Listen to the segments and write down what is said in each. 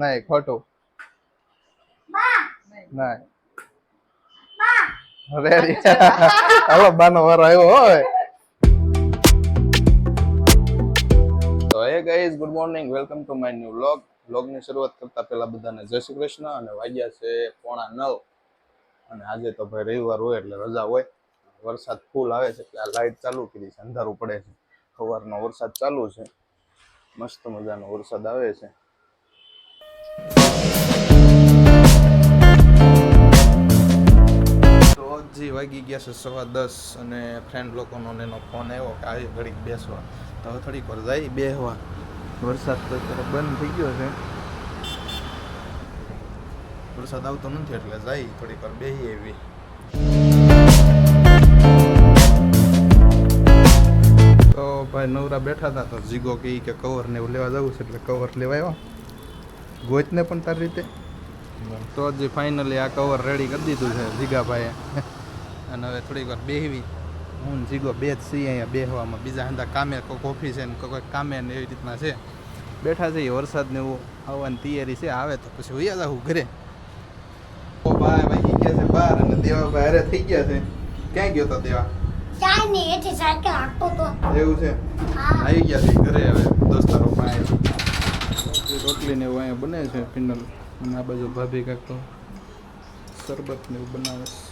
નહીં ખોટું. નહીં રેડી હાલો બાનો વારો આવ્યો હોય. તો hey guys good morning welcome to my new vlog વ્લોગની શરૂઆત કરતા પહેલા બધાને જય શ્રી કૃષ્ણ અને વાગ્યા છે પોણા નવ. અને આજે તો ભાઈ રવિવાર હોય એટલે રજા હોય. વરસાદ ફૂલ આવે છે એટલે આ લાઈટ ચાલુ કરી છે અંધારું પડે છે. સવારનો વરસાદ ચાલુ છે. મસ્ત મજાનો વરસાદ આવે છે. હજી વાગી ગયા છે સવા દસ અને ફ્રેન્ડ લોકોનો એનો ફોન આવ્યો કે આવી ઘડીક બેસવા. તો હવે થોડીક વાર જાય બેસવા વરસાદ તો અત્યારે બંધ થઈ ગયો છે. વરસાદ આવતો નથી એટલે જાય થોડીક વાર બેસી એવી તો ભાઈ નવરા બેઠા હતા તો જીગો કહી કે કવર ને એવું લેવા જવું છે એટલે કવર લેવા આવ્યા. ગોચને પણ તારી રીતે. તો જ ફાઇનલી આ કવર રેડી કરી દીધું છે જીગાભાઈએ. અને હવે થોડીક વાર બેહવી. હું જીગો બે જ છીએ અહીંયા બેહવામાં. બીજા હંધા કામે કોઈ કોફી છે ને કોઈ કામે ને એવી રીતના છે. બેઠા છે વરસાદ ને એવું આવવાની તૈયારી છે. આવે તો પછી વૈયા જાવું ઘરે. ઓ ભાઈ થઈ ગયા છે બહાર અને દેવાભાઈ હારે થઈ ગયા છે. ક્યાં ગયો તો દેવા? એવું છે? આવી ગયા છે ઘરે હવે દોસ્તારો પણ રોટલી ને એવું અહીંયા બને છે ફિનલ અને આ બાજુ ભાભી કાંક તો શરબત ને એવું બનાવે છે.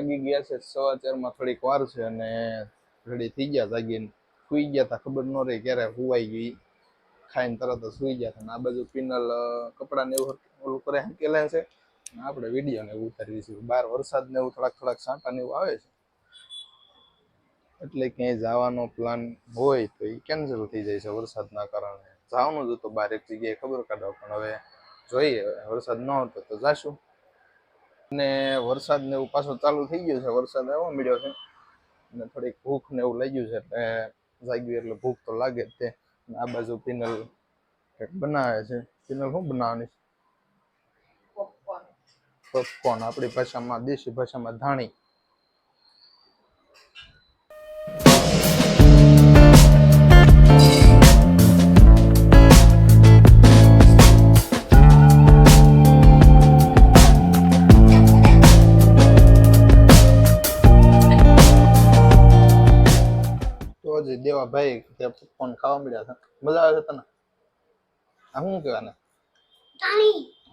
વાગી ગયા છે, સવા ચારમાં થોડીક વાર છે અને રેડી થઈ ગયા જાગીને. સુઈ ગયા તા, ખબર ન રહી ક્યારે હુવાઈ ગઈ. ખાઈને તરત સુઈ ગયા હતા આ બાજુ પિનલ કપડા ને એવું ઓલું કરે હાંકેલા છે. આપણે વીડિયો ને એવું ઉતારી છે બહાર વરસાદ ને એવું થોડાક થોડાક છાંટા ને એવું આવે છે. એટલે ક્યાંય જવાનો પ્લાન હોય તો એ કેન્સલ થઈ જાય છે વરસાદના કારણે. જવાનું જ હતું બહાર એક જગ્યાએ ખબર કાઢવા. પણ હવે જોઈએ, વરસાદ ન હતો તો જાશું. અને વરસાદ ને એવું પાછો ચાલુ થઈ ગયો છે. વરસાદ આવવા મળ્યો છે. અને થોડીક ભૂખ ને એવું લાગ્યું છે એટલે જાગ્યું એટલે ભૂખ તો લાગે જ તે આ બાજુ પિનલ બનાવે છે. પિનલ શું બનાવવાની પોપકોર્ન આપણી ભાષામાં દેશી ભાષામાં ધાણી. તો જ દેવા ભાઈ તે પોપકોર્ન ખાવા મળ્યા છે મજા આવે છે તને? આ શું કહેવાને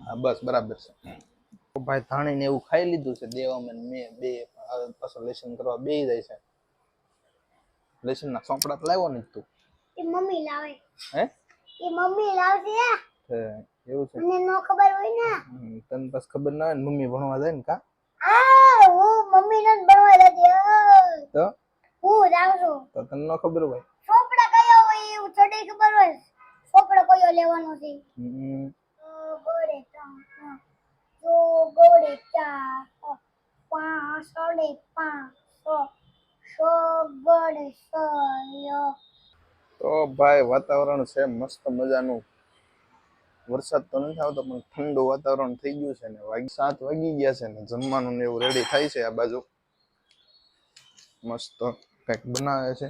હા બસ બરાબર છે. ભાઈ ધાણીને એવું ખાઈ લીધું છે દેવામાં ને મેં બે પાછો લેસન કરવા બે જાય છે. લેસન ના સોંપડા લાવ્યો ને તું. એ મમ્મી લાવે. હે? એ મમ્મી લાવશે હે, એવું છે? મને નો ખબર હોય ને. તને બસ ખબર ના હોય ને મમ્મી ભણવા જાય ને કા? આ હું મમ્મી ને ભણવા જતી તો? તો તને ન ખબર હોય? ચોપડા કયો હોય એવું ચડી ખબર હોય ચોપડો કયો લેવાનો છે? ગોળે ચા જો ગોળે ચા પાંચ સાડે પાંચ સો સો ગોળે સો તો ભાઈ વાતાવરણ છે મસ્ત મજાનું. વરસાદ તો નથી આવતો પણ ઠંડુ વાતાવરણ થઈ ગયું છે ને વાગી સાત વાગી ગયા છે ને જમવાનું ને એવું રેડી થાય છે આ બાજુ. મસ્ત. કંઈક બનાવે છે.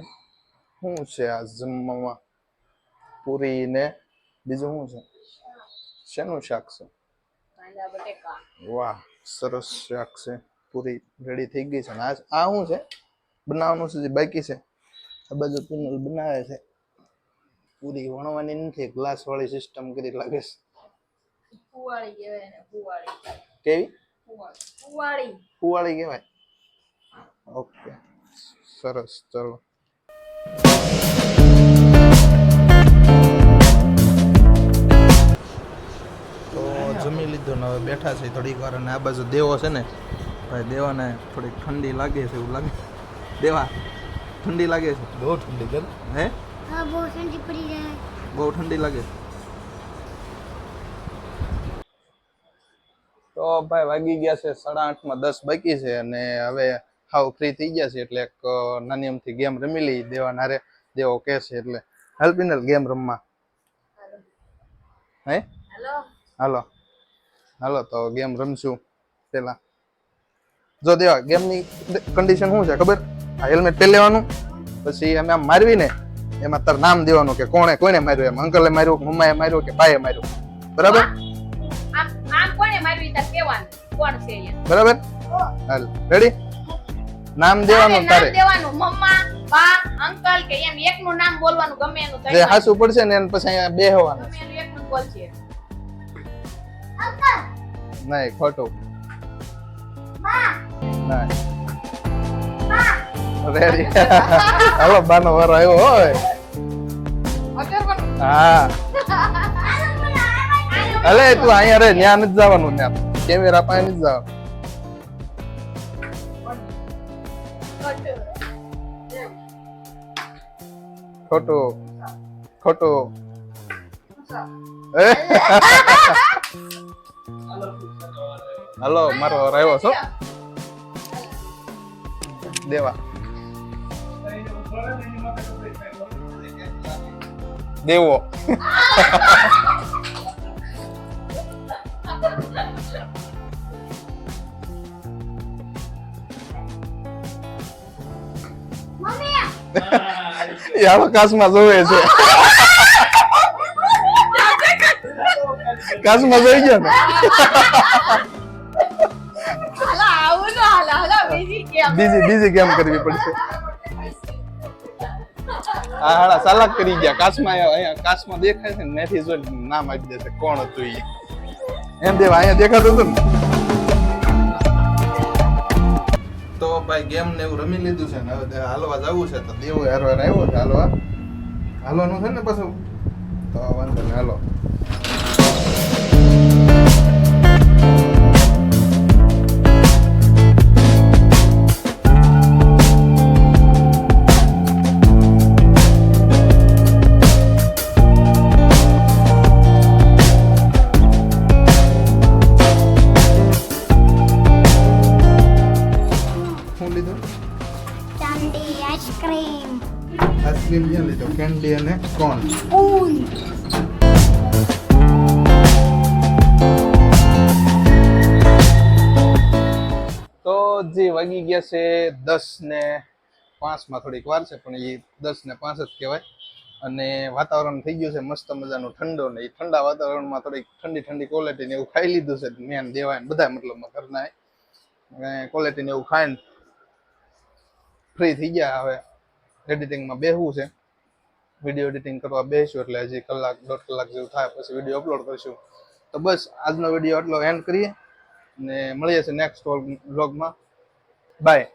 શું છે આ જમવામાં પૂરી ને બીજું શું છે? શેનું શાક છે? વાહ સરસ શાક છે. પૂરી રેડી થઈ ગઈ છે. અને આ શું છે? બનાવવાનું સુધી બાકી છે. આ બાજુ પુનલ બનાવે છે. પૂરી વણવાની નથી ગ્લાસ વાળી સિસ્ટમ કરી લાગે છે. ફુવાળી કહેવાય ને કેવી? કુવાળી કુવાળી કહેવાય. ઓકે. સરસ ચલો. તો જમી લીધું ને હવે બેઠા છે થોડીક વાર અને આ બાજુ દેવો છે ને ભાઈ દેવાને થોડીક ઠંડી લાગે છે એવું લાગે. દેવા ઠંડી લાગે છે? બહુ ઠંડી કર હે બહુ ઠંડી પડી જાય. બહુ ઠંડી લાગે. તો ભાઈ વાગી ગયા છે સાડા આઠમાં દસ બાકી છે અને હવે હાવ ફ્રી થઈ ગયા છે એટલે એક નાની અમથી ગેમ રમી લઈ દેવા નારે દેવો કે છે એટલે. હાલ પિનલ ગેમ રમવા. હે? હાલો. હાલો. તો ગેમ રમશું પેલા. જો દેવા ગેમની કન્ડિશન શું છે ખબર? આ હેલ્મેટ પહેરી લેવાનું પછી અમે આમ મારવી ને એમાં તાર નામ દેવાનું કે કોણે કોને માર્યું? એમ અંકલે માર્યું કે મમ્માએ માર્યું કે ભાઈએ માર્યું? બરાબર? આમ કોને મારવી તાર કેવાનું કોણ છે બરાબર? હાલ રેડી નામ દેવાનું તારે. દેવાનું. મમ્મા પા અંકલ કે એમ એકનું નામ બોલવાનું ગમે એનું જે હાસું પડશે ને એને પછી અહીંયા બેહવાનું ગમે એનું એકનું બોલશે અંકલ! નહીં ખોટું. બા! નહીં રેડી હાલો બાનો વારો આવ્યો હોય. હા. અલે તું અહીંયા રે ત્યાં નથી જવાનું ત્યાં. કેમેરા પાસે નથી જવાનું. ખોટું. ખોટું? હાલો મારો આવ્યો છો? દેવા. દેવો. એ આકાશમાં જોવે છે. કાશમાં જોઈ ગયો ને? બીજી બીજી બીજી કરવી પડશે? હા હાડા સાલાક કરી ગયા. કાશમાં અહીંયા કાશમાં દેખાય છે ને ત્યાંથી જોઈને નામ આપી દેશે. કોણ હતું એ એમ દેવા અહીંયા દેખાતું હતું ને? ભાઈ ગેમ ને એવું રમી લીધું છે ને હવે હાલવા જવું છે તો દેવો હારો હારો આવ્યો છે હાલવા. હાલવાનું છે ને પાછું? તો વાંધો નહીં, હાલો. આઈસ્ક્રીમ ક્યાં લીધો કેન્ડી અને કોન તો જે વાગી ગયા છે દસ ને પાંચમાં થોડીક વાર છે પણ એ દસ ને પાંચ જ કહેવાય. અને વાતાવરણ થઈ ગયું છે મસ્ત મજાનું ઠંડો ને એ ઠંડા વાતાવરણમાં થોડીક ઠંડી ઠંડી ક્વોલિટી ને એવું ખાઈ લીધું છે મેન દેવાય બધા મતલબ ઘરના. અને ક્વોલિટી ને એવું ખાઈને ફ્રી થઈ ગયા હવે. એડિટિંગમાં બેહવું છે. વીડિયો એડિટિંગ કરવા બેસીશું એટલે હજી કલાક, દોઢ કલાક જેવું થાય, પછી વીડિયો અપલોડ કરીશું. તો બસ, આજનો વીડિયો એટલો એન્ડ કરીએ. ને મળીએ છીએ નેક્સ્ટ વ્લોગમાં બાય